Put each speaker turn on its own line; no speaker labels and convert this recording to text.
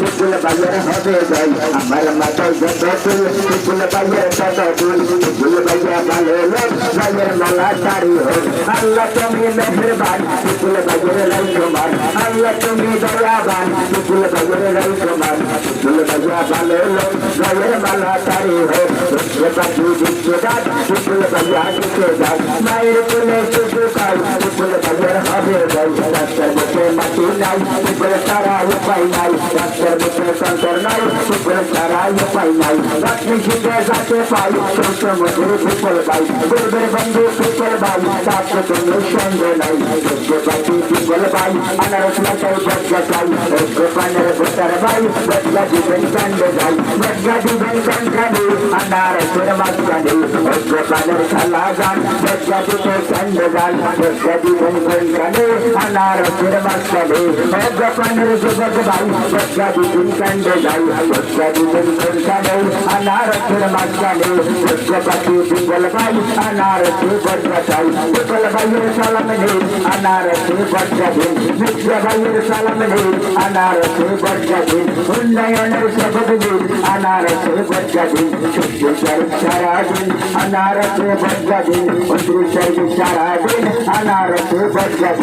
বিপুল ভাইয়ের হবে ভাই আমার মাথায় যত ফুল বিপুল ভাইয়ের তত ফুল বিপুল ভাইয়া ভালো লোক ভাইয়ের মালা তারি হোক আল্লাহ তুমি মেহরবান বিপুল ভাইয়ের রাই তোমার মায়ের কোলে नाई सुपर सराय पाइनाई डॉक्टर मित्र शंकर नाई सुपर सराय पाइनाई लक्ष्मी सिंह जाते पाई सोच मधुर सुपर बाई गुरबर बंधु सुपर बाई साथ तुम्हें संग नाई जगपति पिंगल बाई अनरस लचाई जगताई एक पनर पुत्र बाई बदला जीवन संग जाई बदला जीवन संग जाई अनार सुर मत जाई एक पनर खला जान बदला जीवन संग जाई बदला जीवन संग जाई अनार सुर मत बच्चाले बैग पंडर से बगदाई बच्चा दी दिन कंडे जाई बच्चा दी दिन कंडे अनार फिर मच्चाले बच्चा पति बिगल भाई अनार से बच्चा जाई बिगल भाई साल में नहीं अनार से बच्चा दिन बिगल भाई साल में नहीं अनार से बच्चा दिन उन्नयन से बगदी अनार से बच्चा दिन छुट्टी कर सारा दिन अनार से बच्चा दिन उन्नयन से बच्चा दिन अनार से बच्चा दिन